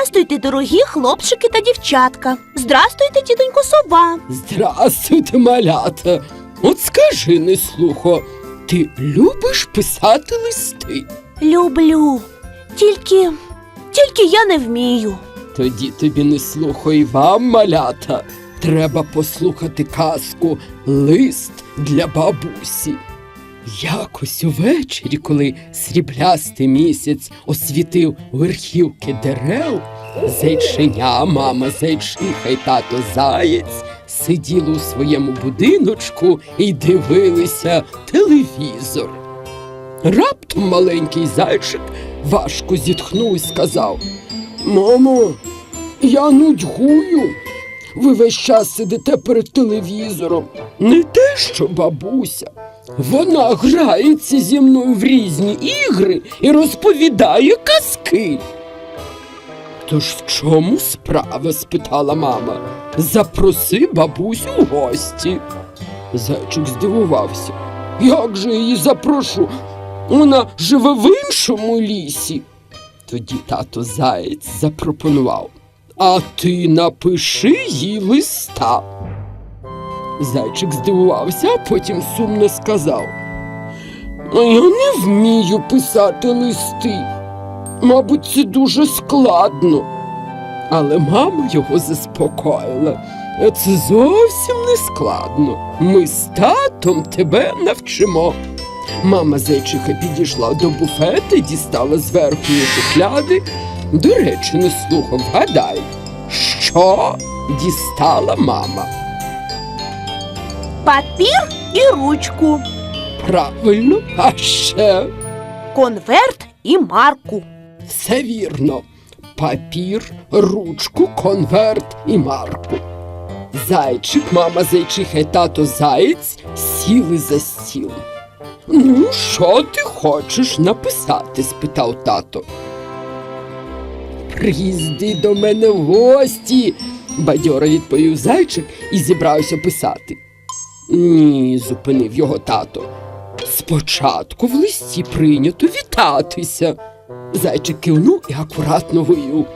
Здрастуйте, дорогі хлопчики та дівчатка. Здрастуйте, тітонько сова. Здрастуйте, малята. От скажи, неслухо, ти любиш писати листи? Люблю. Тільки. Тільки я не вмію. Тоді тобі не слухо і вам, малята. Треба послухати казку Лист для бабусі. Якось увечері, коли сріблястий місяць освітив верхівки дерев, зайченя, мама зайчиха й тато заєць сиділи у своєму будиночку і дивилися телевізор. Раптом маленький зайчик важко зітхнув і сказав: Мамо, я нудьгую. Ви весь час сидите перед телевізором. Не те, що бабуся. Вона грається зі мною в різні ігри і розповідає казки. Тож в чому справа? спитала мама. Запроси бабусю в гості. Зайчик здивувався. Як же її запрошу? Вона живе в іншому лісі. Тоді тато заєць запропонував. А ти напиши їй листа. Зайчик здивувався, а потім сумно сказав. «А Я не вмію писати листи. Мабуть, це дуже складно. Але мама його заспокоїла. Це зовсім не складно. Ми з татом тебе навчимо. Мама зайчиха підійшла до буфета дістала з верхньої шухляди. До речі, не слухав, вгадай, що дістала мама. Папір і ручку, Правильно, а ще конверт і марку. все вірно. Папір, ручку, конверт і марку. Зайчик, мама зайчиха і тато заєць сіли за стіл. Ну, що ти хочеш написати? спитав тато. Приїзди до мене в гості, бадьоро відповів зайчик і зібрався писати. Ні, зупинив його тато. Спочатку в листі прийнято вітатися. Зайчик кивнув і акуратно вивів.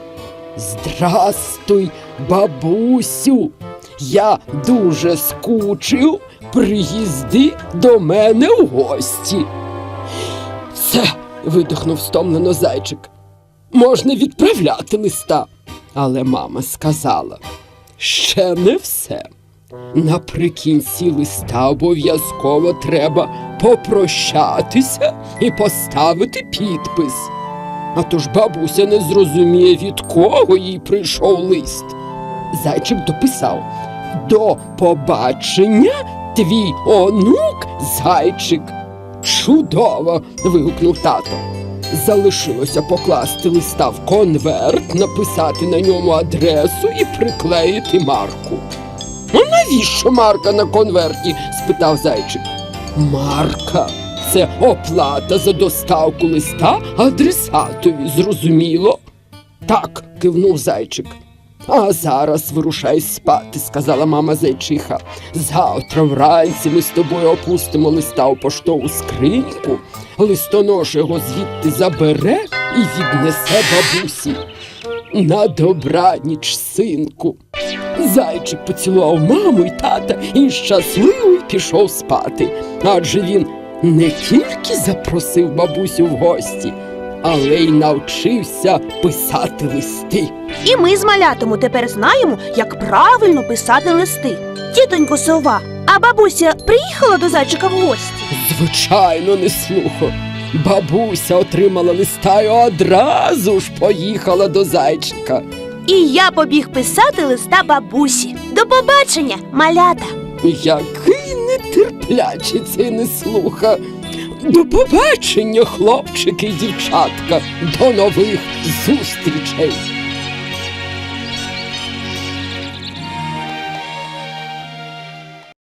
Здрастуй, бабусю. Я дуже скучив. Приїзди до мене в гості. Все, видихнув стомлено зайчик. Можна відправляти листа. Але мама сказала, ще не все. Наприкінці листа обов'язково треба попрощатися і поставити підпис. А то ж бабуся не зрозуміє, від кого їй прийшов лист. Зайчик дописав До побачення, твій онук зайчик. Чудово. вигукнув тато. Залишилося покласти листа в конверт, написати на ньому адресу і приклеїти марку. Навіщо марка на конверті? спитав зайчик. Марка це оплата за доставку листа адресатові, зрозуміло? Так, кивнув зайчик. А зараз вирушай спати, сказала мама зайчиха. Завтра вранці ми з тобою опустимо листа у поштову скриньку, листонош його звідти забере і віднесе бабусі. На добраніч, синку. Зайчик поцілував маму і тата і щасливий пішов спати. Адже він не тільки запросив бабусю в гості, але й навчився писати листи. І ми з малятому тепер знаємо, як правильно писати листи. Тітонько сова, а бабуся приїхала до зайчика в гості. Звичайно, не слухо. Бабуся отримала листа і одразу ж поїхала до зайчика. І я побіг писати листа бабусі. До побачення, малята! Який нетерплячий цей неслуха. До побачення, хлопчики і дівчатка. До нових зустрічей.